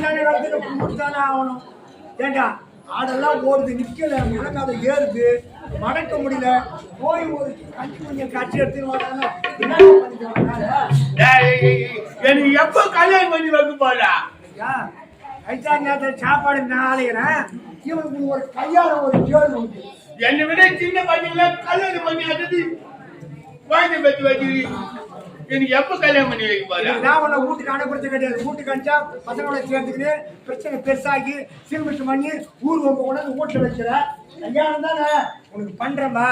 தானே வளர்த்து கொடுத்தானே ஆகணும். ஏண்டா ஆடெல்லாம் ஓடுது நிக்கல முழங்காத ஏறுது மடக்க முடியல. போய் ஒரு கஞ்சி கொஞ்சம் கட்சி எடுத்துன்னு எனக்கு எப்ப கல்யாணம் பண்ணி வைக்க போறா? ஐயா நேரத்தில் சாப்பாடு நான் அலைகிறேன் இவனுக்கு ஒரு கையால ஒரு உண்டு. என்னை விட சின்ன பையன்ல கல்யாணம் பண்ணி அடுத்து குழந்தை பத்தி வச்சு. எனக்கு எப்ப கல்யாணம் பண்ணி வைக்க போறா? நான் உன்னை வீட்டுக்கு அனுப்புறது கிடையாது. வீட்டுக்கு அனுப்பிச்சா பசங்களோட சேர்ந்துக்கிட்டு பிரச்சனை பெருசாகி சிறுமிட்டு பண்ணி ஊர் ஒம்ப கொண்டாந்து வீட்டில் வைக்கிற கல்யாணம் தானே? உனக்கு பண்றேம்மா.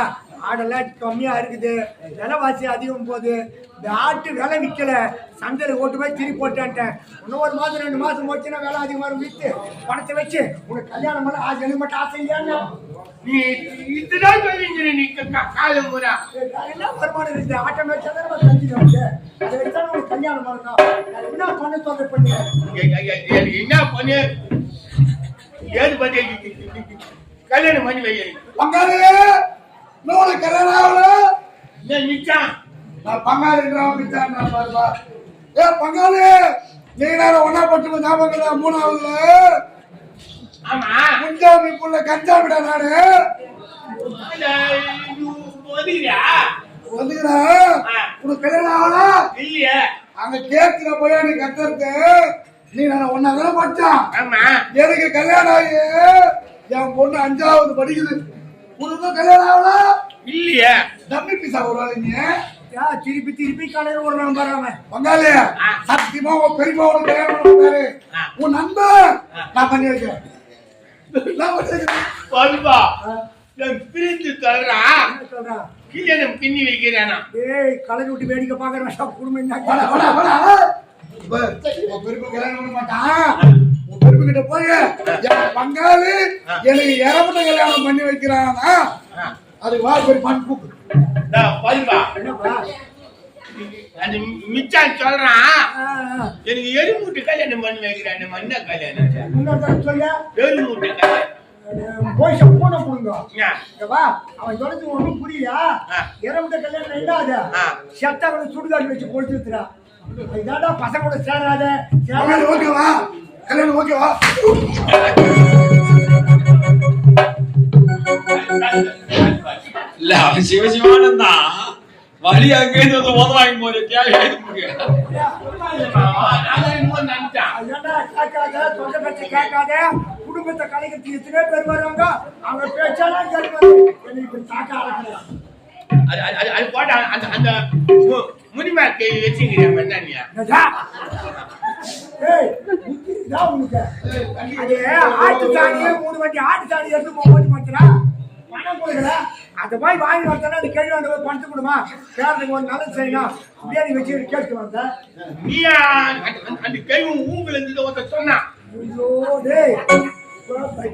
ஆடெல்லாம் கம்மியா இருக்குது. விலைவாசி அதிகம் போகுது. இந்த ஆட்டு விலை விற்கல சந்தையில் ஓட்டு போய் திருப்பி போட்டான்ட்டேன். இன்னும் ஒரு மாதம் ரெண்டு மாதம் போச்சுன்னா விலை அதிகமாக. விற்று பணத்தை வச்சு உனக்கு கல்யாணம் பண்ண ஆசை எனக்கு மட்டும் ஆசை இல்லையான்னு நீ இதுதான் நீ காலம் பூரா. என்ன வருமானம் இருக்குது? ஆட்டோ மேய்ச்சா தான் நம்ம வச்சா உனக்கு கல்யாணம் பண்ணணும். என்ன பண்ண சொல்ற பண்ணி? என்ன பண்ணு? ஏது பண்ணி கல்யாணம் பண்ணி வை. நான் பங்காளின்றவன் பிச்சான் பாருப்பா. ஏ பங்காளி நீ நேரம் ஒன்னா பட்டு ஞாபகம் மூணாவதுல. ஆமா. முன்ஜாமி புள்ள கஞ்சாமிடா நானு. ஒதுங்கியா வந்துக்கிறேன் உனக்கு கல்யாணம் ஆகல? இல்லையா. அங்க கேட்கிற போய் நீ கத்துறது நீ நான் ஒன்னா தானே படிச்சான். ஆமா. எனக்கு கல்யாணம் ஆகி என் பொண்ணு அஞ்சாவது படிக்குது. உனக்கு கல்யாணம் ஆகல? இல்லையா. பீஸா ஒரு நீ? யா திருப்பி திருப்பி கடையில் ஒரு அவன். பங்காளி ஆ. சத்தியமா உன் பெரியப்பா உனக்கு கல்யாணம். உன் நண்பன். நான் பண்ணி வைக்கிறேன் பிரிஞ்சு என்ன சொல்றான் கல்யாணம் பின்னி வைக்கிறானா? ஏய் கலர் விட்டு வேடிக்கை வேண்டாம் குடும்பம் என்ன பெரியப்பா கல்யாணம் பண்ண மாட்டான். கிட்ட போய். என் பங்காளி எனக்கு இறப்பட்ட கல்யாணம் பண்ணி வைக்கிறானா? அதுக்கு வா பெரிய பண்ணி கூப்பிடு. அந்த மிச்சான் சொல்றான். எனக்கு எரிமூட்டு கல்யாணம் பண்ணி வைக்கிறான் என்ன கல்யாணம்? சொல்லு. எரிமூட்டு கல்யாணம். போய் பூனை புடுங்க. ஏன்? இங்க வா. அவன் சொல்றது ஒண்ணும் புரியல ஆ. இறமுட்ட கல்யாணம் அது? ஆ. செத்தவனை சுடுகாடு வச்சு கொளுத்துறா இதாடா பசங்களோட சேராத. சேராத. ஓகேவா? கல்யாணம் ஓகேவா இல்ல அவன் சிவசிவானந்தான் வழி அங்கேருந்து வந்து உதவ வாங்கி போற தேவையா இருக்கு? அதான் இன்னும் நினைச்சான் அதான்டா கேட்காத தொண்டை பேச்ச கேட்காத. குடும்பத்தை கலைக்கிறதுக்கு எத்தனை பேர் வருவாங்க. அவங்க பேச்சாலாம் என்னை அது போட்டா அந்த அந்த முனிமா வச்சுக்கிறேன் என்னன்னியா அது ஆட்டு சாணியே மூணு வண்டி ஆட்டு சாணி எடுத்து போ- ஓட்டி மாத்துறா. பணம் கொடுக்கல. அதை போய் வாங்கி வந்தா அந்த கேள்வி வந்து போய் பணத்தை கொடுமா? பேரனுக்கு ஒரு நல்லது செய்யணும். அப்படியே நீ வச்சு கேட்டு வந்த. நீயா? அந்த- அந்த- அந்த கை ஊங்கல இருந்து ஐயோ டேய்.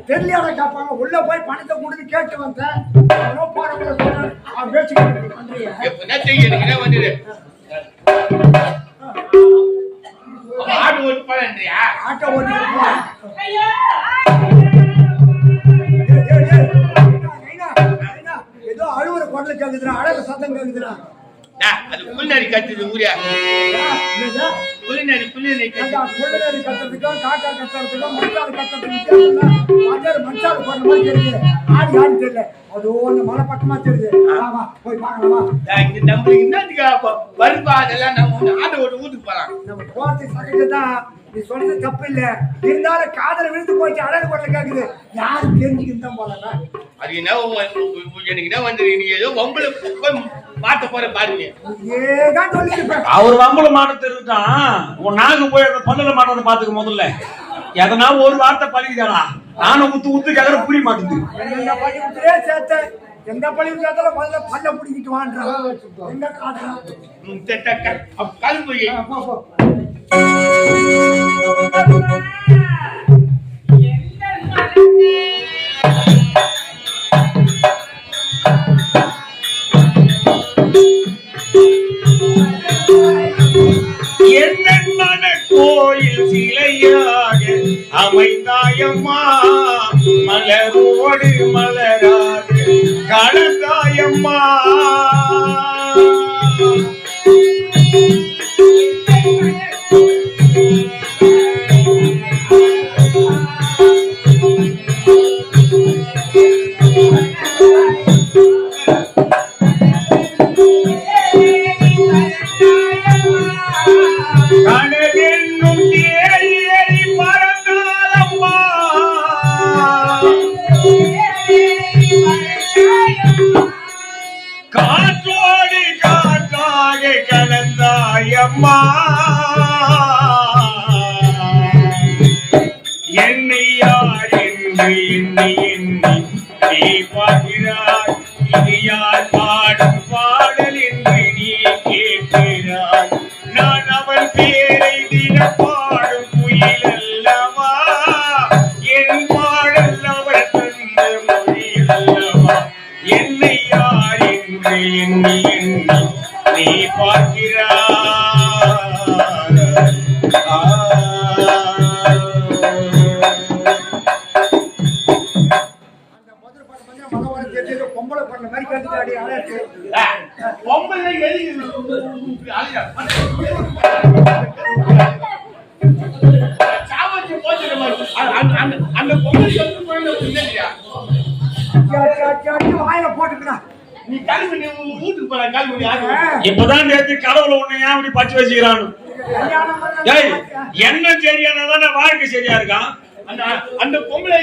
தெரியல கேட்பாங்க உள்ள போய் பணத்தை கொடுத்து கேட்டு வந்தேன் அவனோ போறவங்கள சொன்னான் அவன் பண்றியா ஆடு ஓட்டு போறேன்றியா ஆட்டோ ஓட்டி ஏதோ அழுவுற குரல கேக்குதுடா அழகு சத்தம் கேக்குதுடா அது புல்நரி கத்துது ஊரியா ஏண்டா, கத்து குள்ளநரி கத்துறதுக்கும், காக்கா கத்துறதுக்கும், வித்தியாசம் இல்ல. மச்சான் மச்சான் போடுற மாதிரி தெரியுது. ஆடு தெரியல. அதோ அந்த மலை பக்கமா தெரியுது. வா, வா, போய் பார்க்கலாம், இங்க நம்மளுக்கு என்னத்துக்கு அதெல்லாம் நம்ம ஒண்ணு ஓட்டு ஊத்துக்கு போலாம் நம்ம போறது சகஜம்தான். நீ சொல்றது தப்பு இல்ல இருந்தாலும் காதல விழுந்து போச்சு அழகு குரல கேக்குது யாரு தெரிஞ்சுக்கிட்டு தான் அது என்ன எனக்கு என்ன வந்து நீ ஏதோ வம்புல மாத்த போற சொல்லிருப்பேன் அவர் வம்பள மாட்டத்தை இருக்கான் உன் நாக்கு போய் அந்த பல்லுல மாட்டதை பாத்துக்க முதல்ல. எதனா ஒரு வார்த்தை பழிக்குதாடா நானும் உத்து உத்து கேக்குற புரிய மாட்டேங்குது. எந்த பள்ளி விட்டாலும் முதல்ல பல்ல பிடிக்கிட்டு வான்றான் எங்க காட்டுறான் கரும்பு அம்மா. என்னை யார் என்று எண்ணி எண்ணி நீ பார்க்கிறாய் இது யார் பாடும் பாடல் என்று நீ கேட்கிறாய். நான் அவள் பேரை பாடும் அல்லவா என் பாடல் அவள் தந்த மொழி அல்லவா என்னை யார் என்று எண்ணி எண்ணி நீ பார்க்கிறாய் பாட்டு பொம்பளை பண்ண மாதிரி கேட்டுக்காடி அழகு பொம்பளை எழுதி சாவச்சு அந்த பொம்பளை வாயில போட்டுக்கிறான் நீ நீ உன் வீட்டுக்கு போற ஆடு இப்பதான் நேத்து கடவுள உன்னை ஏன் அப்படி பச்சு பண்ண டேய் என்ன சரியானா தானே வாழ்க்கை சரியா இருக்கான். அந்த அந்த பொம்பளை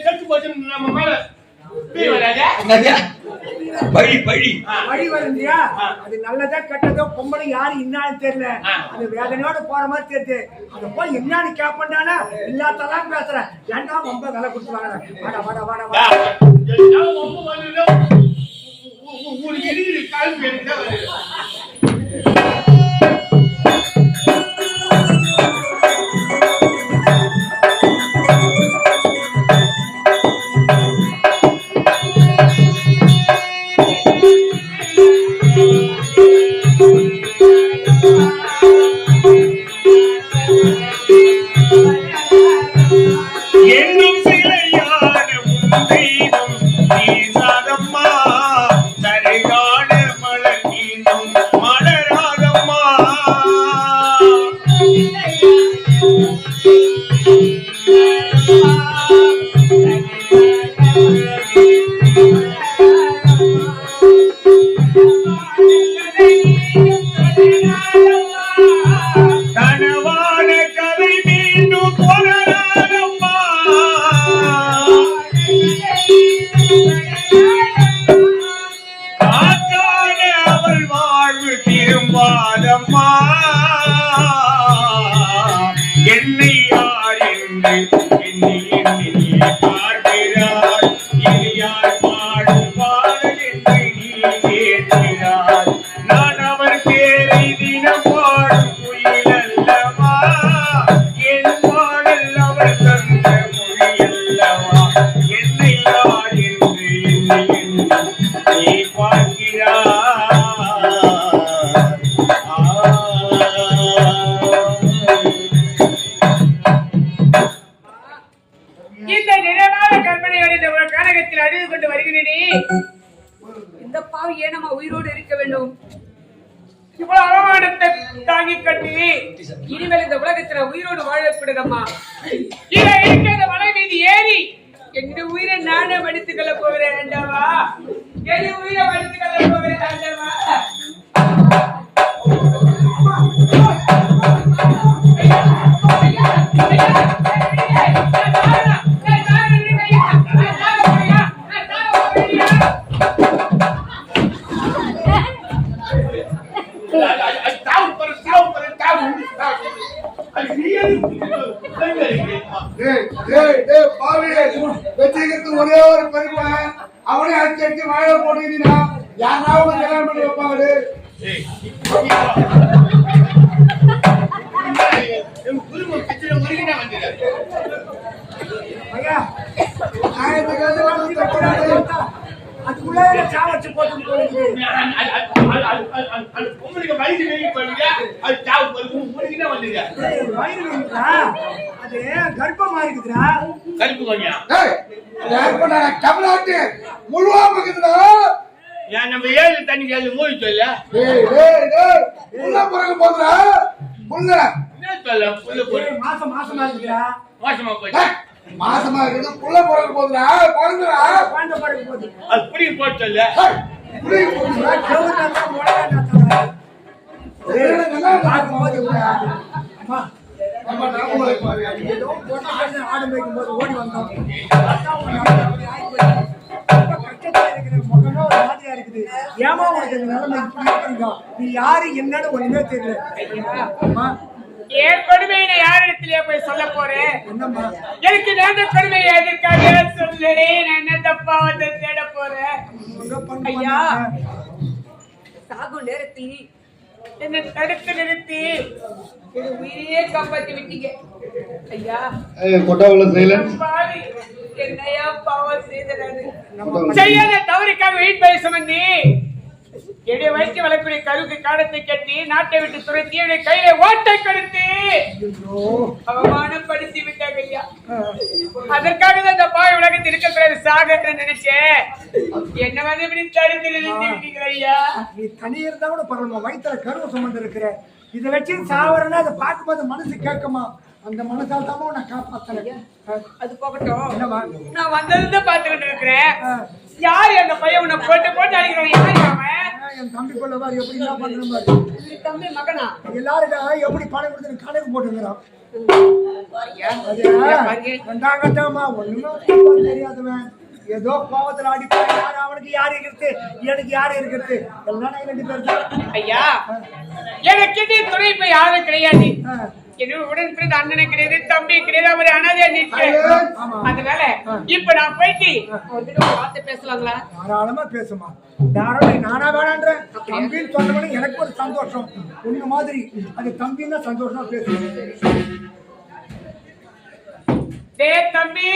செத்து போச்சு நம்ம மேல? பழி பழி. வருந்தியா? அது நல்லதா கெட்டதோ பொம்பளை யாரு என்னான்னு தெரியல. அது வேதனையோட போற மாதிரி தெரியுது. போய் என்னன்னு கேப்பண்டானா இல்லாதெல்லாம் பேசுறேன். ஏன்டா ரொம்ப விலை கொடுத்து வாங்குறேன் வாடா வாடா வாடா உங்களுக்கு இருக்குது கிளம்பி எனக்கு டேய், டேய், ஒரே ஒரு பெருமை. அவனே அடிச்சு அடிச்சு வாழ போட்டுக்கிறீனா யாராவது கல்யாணம் பண்ணி வைப்பாரு ஐயா ஆயிரத்தி அதுக்குள்ளே சாவச்சு போட்டு அந்த பொம்பளைக்கு வயசு வெளியே போயிடுங்க அது தாவு போறது ஒருங்கினா வந்துடுறா வயிறு இருக்குதா அது கர்ப்பமா இருக்குதுடா கருப்பு கொஞ்சம் டேய், யார் பண்ணாங்க? தமிழ்நாட்டு முழுவா இருக்குதுடா. ஏன் நம்ம ஏழு தண்ணி ஏழு மூடி சொல்ல டேய், டேய், டேய், புள்ள பிறக்க போகுதுடா. புள்ள. என்ன சொல்ல மாசம் மாசமா இருக்குதுடா மோசமா போச்சு டேய், மாசமா இருக்குது புள்ள பிறக்க போகுதுடா. பிறந்துடா. குழந்தை பிறகு போகுது. அது புடி போட்டு சொல்ல டேய், புள்ளைக்கு போகுதுடா. ஆடு மேய்க்கும் போது ஓடி வந்தோம். இருக்குது ஏமா உனக்கு நிலைமை நீ யாரு என்னன்னு ஒண்ணுமே தெரியல. அம்மா. என் கொடுமையை நான் யாரிடத்திலே போய் சொல்ல போறேன் என்னம்மா? எனக்கு நேர்ந்த கொடுமை எதற்காக சொல்லு நான் என்ன தப்பா வந்து தேட போறேன் ஐயா. சாகும் நேரத்தில் என்ன தடுத்து நிறுத்தி. உயிரையே காப்பாத்தி விட்டீங்க. ஐயா கொட்டாவில் சைலன்ஸ் பாவி. என்னையா பாவம் செய்தது செய்யாத தவறுக்காக வீட்பை சுமந்தி என்னுடைய வயிற்று வளர்ப்புடைய கருக்கு காலத்தை கட்டி நாட்டை விட்டு துரத்தி என்னுடைய கையில ஓட்டை கொடுத்து. அவமானப்படுத்தி விட்டாங்க ஐயா. அதற்காக தான் இந்த பாய் உலகத்தில் இருக்கக்கூடாது சாகன்ற நினைச்சேன். என்ன வந்து இப்படி தடுத்து விட்டீங்க ஐயா? நீ தனி இருந்தா கூட பரவாயில்ல. வயிற்றுல கருவு சுமந்து இருக்கிற இதை வச்சு சாவரன்னா அதை பார்க்கும்போது மனசு கேட்குமா? அந்த மனசால் தான் நான் காப்பாத்தல அது போகட்டும். நான் வந்ததுதான் பார்த்துக்கிட்டு இருக்கிறேன். யாரு அந்த பையன் உன்னை போட்டு போட்டு அடிக்கிறான்? யாரு அவன்? என் தம்பி கொள்ள பாரு எப்படி என்ன பாரு இது தம்பி மகனா? எல்லாருக்கும் எப்படி பணம் கொடுத்து கணக்கு போட்டுங்கிறான் பாருங்க. அது பாருங்க. ரெண்டாம் கட்டமா? ஒண்ணுமே தெரியாதவன். ஏதோ கோவத்துல அடிப்பான் யாரு அவனுக்கு யாரு இருக்கிறது? எனக்கு யாரு இருக்கிறது? எல்லாம் ரெண்டு பேர் ஐயா எனக்கு துணை இப்ப யாரும் கிடையாது. என்னோட உடன் பிறந்த அண்ணனை கிடையாது தம்பி கிடையாது அவர் அனாதையா நிற்கிறேன். அதனால இப்ப நான் போயிட்டு ஒரு வார்த்தை பேசலாங்களா? தாராளமா பேசுமா. தாராளம் நானா வேணான்ற தம்பின்னு சொன்னவனே எனக்கு ஒரு சந்தோஷம். உன்ன மாதிரி. அது தம்பின்னா சந்தோஷமா பேசுவேன் டே தம்பி!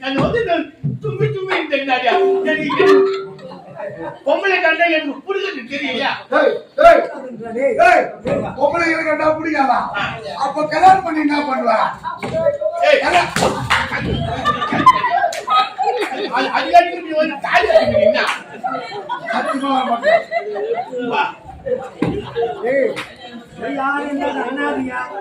நான் வந்து நான் தும்பி தும்பி. எனக்கு பொம்பளை கண்டா எனக்கு புரியுது தெரியலையா பொம்பளைங்களை கண்டா பிடிக்காதா? அப்ப கல்யாணம் பண்ணி என்ன பண்ணுவ? அதிகாரிக்கு நீ வந்து தாலி கட்டிக்கிறீங்க சத்தியமா வர மாட்டேன். வா டேய், நீ யாரு இல்லாத அனாதையா என்ன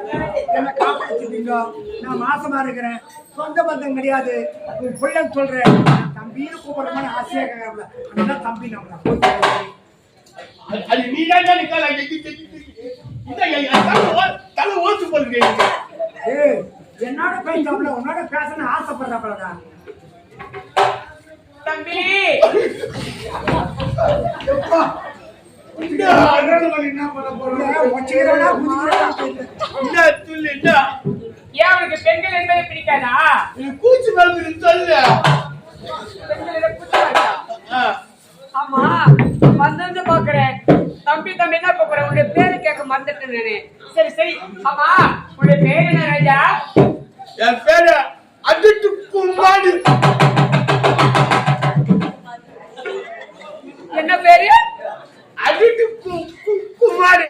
காப்பாத்திட்டீங்க நான் மாசமா இருக்கிறேன். சொந்த பந்தம் கிடையாது. உன் பிள்ளைன்னு சொல்றேன். நான் தம்பின்னு கூப்பிடுறமான ஆசையா கேட்கல அதான் தம்பி நம்மள அது- நீ தான் நிக்கல இந்த தலை ஓ- தலை ஓத்து போடுங்க ஏய் என்னோட பேசாமல உன்னோட பேசணும்னு ஆசைப்படுறாப்பலடா. தம்பி எப்பா, இந்த கல்யாணம் பண்ணி என்ன பண்ண போறோம்? ஏன் அவனுக்கு பெண்கள் என்பதை பிடிக்காதா? நீ கூச்சி மருந்து சொல்லு? ஆ. ஆமா வந்து பாக்குறேன் தம்பி தம்பி என்ன கூப்பிடுற உன்னுடைய பேரு கேட்க மறந்துட்டேன் நானு. சரி சரி. ஆமா உன்னுடைய பேர் என்ன ராஜா? என் பேரு குமார் என்ன பேரு? A gente com, com, com várias